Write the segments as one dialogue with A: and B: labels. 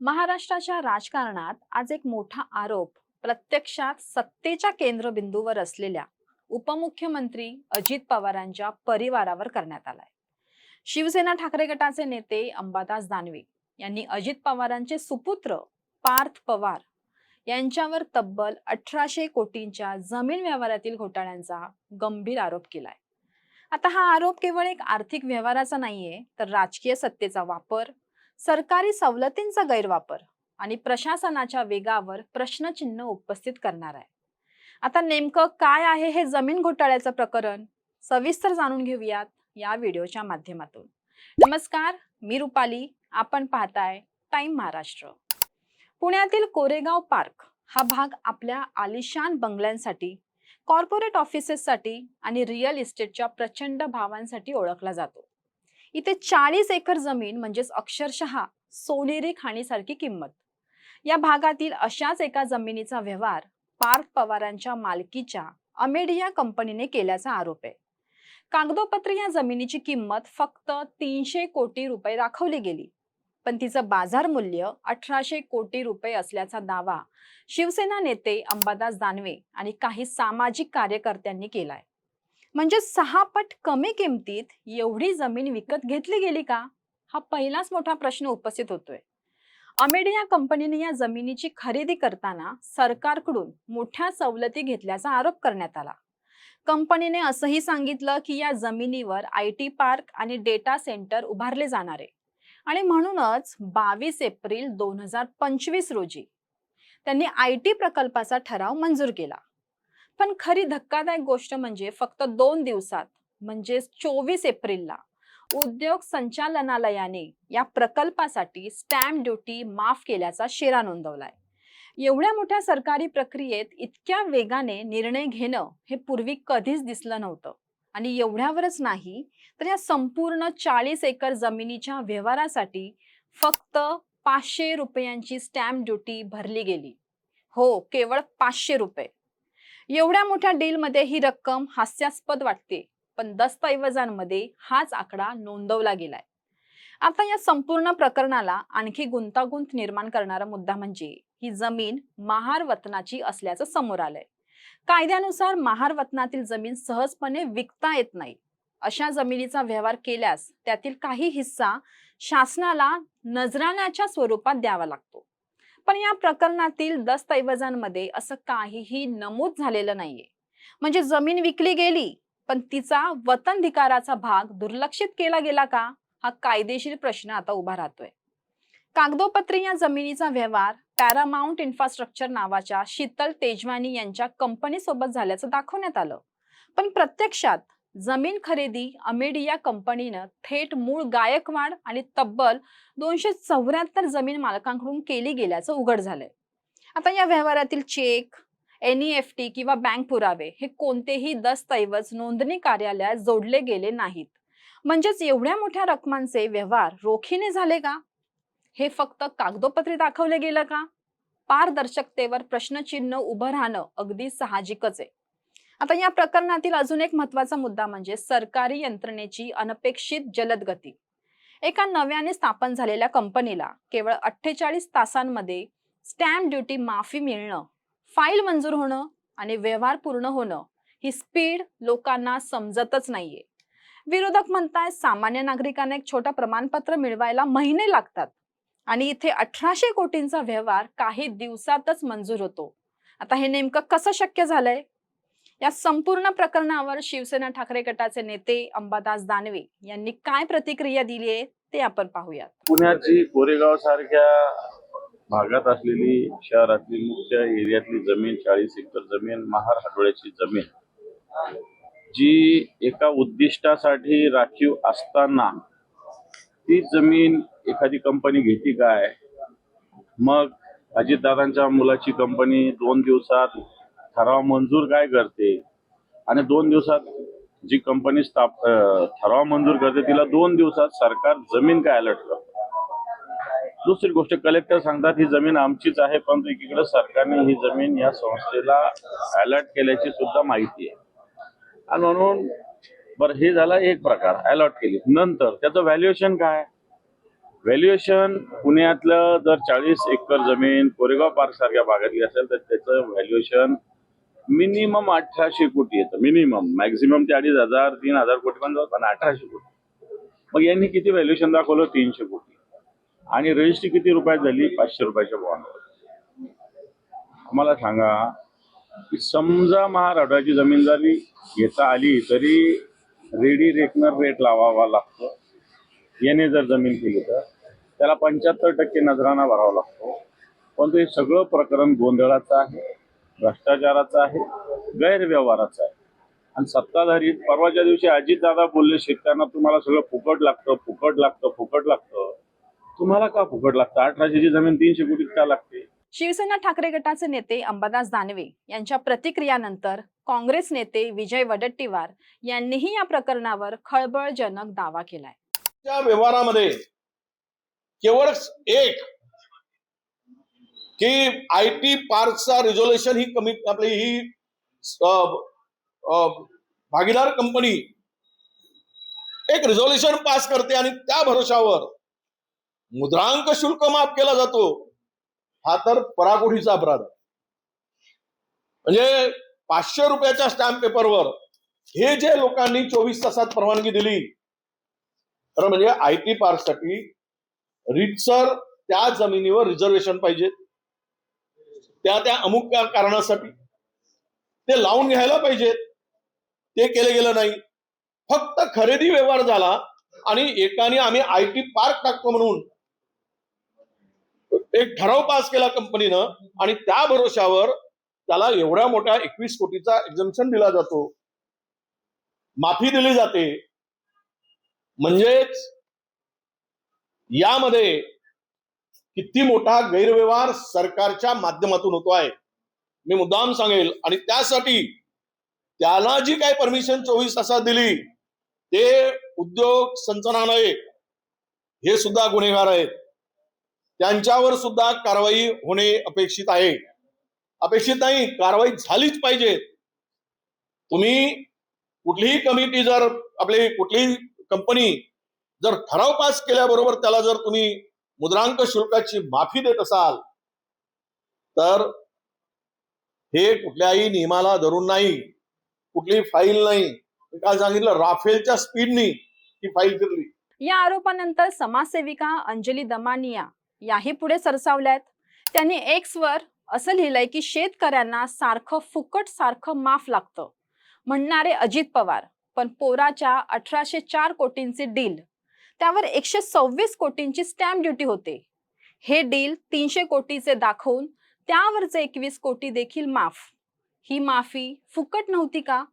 A: महाराष्ट्राच्या राजकारणात आज एक मोठा आरोप प्रत्यक्षात सत्तेच्या केंद्रबिंदूवर असलेल्या उपमुख्यमंत्री अजित पवारांच्या परिवारावर करण्यात आलाय. शिवसेना ठाकरे गटाचे नेते अंबादास दानवे यांनी अजित पवारांचे सुपुत्र पार्थ पवार यांच्यावर तब्बल अठराशे कोटींच्या जमीन व्यवहारातील घोटाळ्यांचा गंभीर आरोप केलाय. आता हा आरोप केवळ एक आर्थिक व्यवहाराचा नाहीये तर राजकीय सत्तेचा वापर सरकारी सवलतींचा गैरवापर आणि प्रशासनाच्या वेगावर प्रश्नचिन्ह उपस्थित करणार आहे. आता नेमकं काय आहे हे जमीन घोटाळ्याचं प्रकरण? सविस्तर जाणून घेऊयात या व्हिडिओच्या माध्यमातून. नमस्कार मी रुपाली. आपण पाहताय टाइम महाराष्ट्र. पुण्यातील कोरेगाव पार्क हा भाग आपल्या आलिशान बंगल्यांसाठी कॉर्पोरेट ऑफिसेससाठी आणि रिअल इस्टेटच्या प्रचंड भावांसाठी ओळखला जातो. इथे चाळीस एकर जमीन म्हणजेच अक्षरशः सोनेरी खाणीसारखी किंमत. या भागातील अशाच एका जमिनीचा व्यवहार पार्थ पवारांच्या मालकीच्या अमेडिया कंपनीने केल्याचा आरोप आहे. कागदोपत्र या जमिनीची किंमत फक्त तीनशे कोटी रुपये दाखवली गेली. पण तिचं बाजार मूल्य अठराशे कोटी रुपये असल्याचा दावा शिवसेना नेते अंबादास दानवे आणि काही सामाजिक कार्यकर्त्यांनी केलाय. म्हणजे सहा पट कमी किमतीत एवढी जमीन विकत घेतली गेली का? हा पहिलाच मोठा प्रश्न उपस्थित होतोय. अमेडिया कंपनीने या जमिनीची खरेदी करताना सरकारकडून मोठ्या सवलती घेतल्याचा आरोप करण्यात आला. कंपनीने असंही सांगितलं की या जमिनीवर आय टी पार्क आणि डेटा सेंटर उभारले जाणार आहे. आणि म्हणूनच बावीस एप्रिल दोन हजार पंचवीस रोजी त्यांनी आय टी प्रकल्पाचा ठराव मंजूर केला. पण खरी धक्कादायक गोष्ट म्हणजे फक्त दोन दिवसात म्हणजे चोवीस एप्रिलला उद्योग संचालनालयाने या प्रकल्पासाठी स्टॅम्प ड्युटी माफ केल्याचा शेरा नोंदवलाय. एवढ्या मोठ्या सरकारी प्रक्रियेत इतक्या वेगाने निर्णय घेणं हे पूर्वी कधीच दिसलं नव्हतं. आणि एवढ्यावरच नाही तर या संपूर्ण चाळीस एकर जमिनीच्या व्यवहारासाठी फक्त पाचशे रुपयांची स्टॅम्प ड्युटी भरली गेली. हो केवळ पाचशे रुपये. एवढ्या मोठ्या डीलमध्ये ही रक्कम हास्यास्पद वाटते पण दस्तऐवजांमध्ये हाच आकडा नोंदवला गेलाय. आता या संपूर्ण प्रकरणाला आणखी गुंतागुंत निर्माण करणारा मुद्दा म्हणजे ही जमीन महार वतनाची असल्याचं समोर आलंय. कायद्यानुसार महार वतनातील जमीन सहजपणे विकता येत नाही. अशा जमिनीचा व्यवहार केल्यास त्यातील काही हिस्सा शासनाला नजराण्याच्या स्वरूपात द्यावा लागतो. पण या प्रकरणातील दस्तऐवजांमध्ये असं काहीही नमूद झालेलं नाहीये. म्हणजे जमीन विकली गेली पण तिचा वतनधिकाराचा भाग दुर्लक्षित केला गेला का? हा कायदेशीर प्रश्न आता उभा राहतोय. कागदोपत्री या जमिनीचा व्यवहार पॅरामाउंट इन्फ्रास्ट्रक्चर नावाच्या शीतल तेजवानी यांच्या कंपनी सोबत झाल्याचं दाखवण्यात आलं. पण प्रत्यक्षात जमीन खरेदी अमेडिया कंपनीनं थेट मूळ गायकवाड आणि तब्बल दोनशे चौऱ्याहत्तर जमीन मालकांकडून केली गेल्याचं उघड झालंय. आता या व्यवहारातील चेक एनईएफटी किंवा बँक पुरावे हे कोणतेही दस्तऐवज नोंदणी कार्यालयात जोडले गेले नाहीत. म्हणजेच एवढ्या मोठ्या रकमांचे व्यवहार रोखीने झाले का? हे फक्त कागदोपत्री दाखवले गेलं का? पारदर्शकतेवर प्रश्नचिन्ह उभं राहणं अगदी साहजिकच आहे. आता या प्रकरणातील अजून एक महत्त्वाचा मुद्दा म्हणजे सरकारी यंत्रणेची अनपेक्षित जलद गती. एका नव्याने स्थापन झालेल्या कंपनीला केवळ अठ्ठेचाळीस तासांमध्ये स्टॅम्प ड्युटी माफी मिळणं फाईल मंजूर होणं आणि व्यवहार पूर्ण होणं ही स्पीड लोकांना समजतच नाहीये. विरोधक म्हणताय सामान्य नागरिकांना एक छोटं प्रमाणपत्र मिळवायला महिने लागतात आणि इथे अठराशे कोटींचा व्यवहार काही दिवसातच मंजूर होतो. आता हे नेमकं कसं शक्य झालंय? या संपूर्ण प्रकरणावर शिवसेना ठाकरे गटाचे नेते अंबादास दानवे यांनी काय प्रतिक्रिया दिली आहे ते आपण पाहूयात.
B: पुण्याची कोरेगाव सारख्या भागात असलेली शहरातली मुख्य एरियातली जमीन चाळीस एकर जमीन महार हाडोळ्याची जमीन जी एका उद्दिष्टासाठी राखीव असताना ती जमीन एखादी कंपनी घेते काय? मग अजितदादांच्या मुलाची कंपनी दोन दिवसात ठराव मंजूर काय करते? आणि दोन दिवसात जी कंपनी स्थाप ठराव मंजूर करते तिला दोन दिवसात सरकार जमीन काय अलर्ट करत? दुसरी गोष्ट कलेक्टर सांगतात ही जमीन आमचीच आहे पण एकीकडे सरकारने ही जमीन या संस्थेला अलर्ट केल्याची सुद्धा माहिती आहे. आणि म्हणून बरं हे झाला एक प्रकार अलॉट केली. नंतर त्याचं व्हॅल्युएशन काय? व्हॅल्युएशन पुण्यातलं जर चाळीस एकर जमीन कोरेगाव पार्क सारख्या भागातली असेल तर त्याचं व्हॅल्युएशन मिनिमम अठराशे कोटी येतं. मिनिमम. मॅक्झिमम ते अडीच हजार तीन हजार कोटी पण जातात पण अठराशे कोटी. मग यांनी किती व्हॅल्युएशन दाखवलं? तीनशे कोटी. आणि रजिस्ट्री किती रुपयात झाली? पाचशे रुपयाच्या बॉन्डवर आम्हाला सांगा की समजा महाराष्ट्राची जमीन जरी घेता आली तरी रेडी रेकनर रेट लावावा लागतो. याने जर जमीन केली तर. त्याला पंच्याहत्तर टक्के नजराना भरावा लागतो. पण हे सगळं प्रकरण गोंधळाचं आहे. भ्रष्टाचाराचं आहे गैरव्यवहाराचं आहे. आणि सत्ताधारी परवाच्या दिवशी अजितदादा बोलले शेतकऱ्यांना तुम्हाला सगळं फुकट लागतं फुकट लागतं फुकट लागतं. तुम्हाला का फुकट लागतं? अठराशेची जमीन तीनशे कोटीत का लागते?
A: शिवसेना ठाकरे गटाचे नेते अंबादास दानवे यांच्या प्रतिक्रियानंतर काँग्रेस नेते विजय वडट्टीवार यांनीही या प्रकरणावर खळबळजनक दावा केलाय.
C: त्या व्यवहारामध्ये केवळ एक की आय टी पार्कचा रिझोल्युशन ही कमी आपली ही भागीदार कंपनी एक रिझोल्युशन पास करते आणि त्या भरोशावर मुद्रांक शुल्क माफ केला जातो. हा तर पराकोठीचा अपराध. आहे म्हणजे पाचशे रुपयाच्या स्टॅम्प पेपरवर हे जे लोकांनी चोवीस तासात परवानगी दिली खरं म्हणजे आय टी पार्कसाठी रितसर त्या जमिनीवर रिझर्वेशन पाहिजे त्या त्या अमुक कारणासाठी. ते लावून घ्यायला पाहिजेत ते केलं गेलं नाही. फक्त खरेदी व्यवहार झाला आणि एकाने आम्ही आय टी पार्क टाकतो म्हणून. एक ठराव पास केला कंपनीनं आणि त्या भरोशावर त्याला एवढ्या मोठ्या एकवीस कोटीचा एक्झम्पन दिला जातो. माफी दिली जाते. म्हणजेच यामध्ये किती मोठा गैरव्यवहार सरकारच्या माध्यमातून होतो आहे मी मुद्दाम सांगेल आणि त्यासाठी त्याला जी काही परमिशन चोवीस तासात दिली ते उद्योग संचालनालय हे सुद्धा गुन्हेगार आहेत. त्यांच्यावर सुद्धा कारवाई होणे अपेक्षित आहे. अपेक्षित नाही कारवाई झालीच पाहिजे. तुम्ही कुठलीही कमिटी जर आपली कुठलीही कंपनी जर ठराव पास केल्याबरोबर त्याला जर तुम्ही मुद्रांक शुल्काची माफी देत असाल तर हे कुठल्याही नियमाला धरून नाही कुठली फाईल नाही. काल सांगितलं राफेलच्या स्पीडनी ही फाईल फिरली.
A: या आरोपानंतर समाजसेविका अंजली दमानिया याही पुढे सरसावल्यात. त्यांनी एक्स वर असं लिहिलंय की शेतकऱ्यांना सारखं फुकट सारखं माफ लागतं. म्हणणारे अजित पवार पण पोराच्या अठराशे चार कोटींचे डील त्यावर एकशे सव्वीस कोटींची स्टॅम्प ड्युटी होते. हे डील तीनशे कोटीचे दाखवून त्यावरचे एकवीस कोटी देखील माफ. ही माफी फुकट नव्हती का?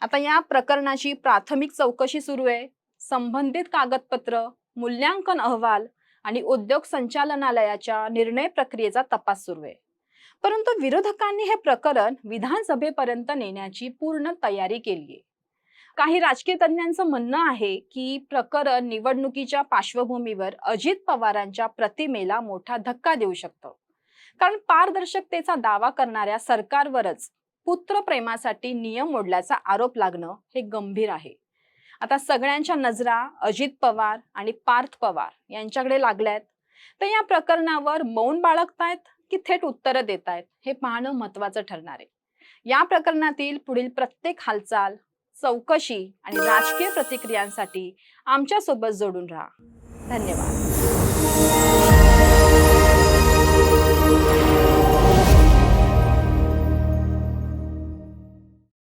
A: आता या प्रकरणाची प्राथमिक चौकशी सुरू आहे. संबंधित कागदपत्र मूल्यांकन अहवाल आणि उद्योग संचालनालयाच्या निर्णय प्रक्रियेचा तपास सुरू आहे. परंतु विरोधकांनी हे प्रकरण विधानसभेपर्यंत नेण्याची पूर्ण तयारी केली आहे काही राजकीय तज्ज्ञांचं म्हणणं आहे की प्रकरण निवडणुकीच्या पार्श्वभूमीवर अजित पवारांच्या प्रतिमेला मोठा धक्का देऊ शकतो. कारण पारदर्शकतेचा दावा करणाऱ्या सरकारवरच पुत्र प्रेमासाठी नियम मोडल्याचा आरोप लागणं हे गंभीर आहे. आता सगळ्यांच्या नजरा अजित पवार आणि पार्थ पवार यांच्याकडे लागल्यात. तर या प्रकरणावर मौन बाळगतायत की थेट उत्तरं देत आहेत हे पाहणं महत्वाचं ठरणार आहे. या प्रकरणातील पुढील प्रत्येक हालचाल चौकशी आणि राजकीय प्रतिक्रियांसाठी आमच्यासोबत जोडून राहा. धन्यवाद.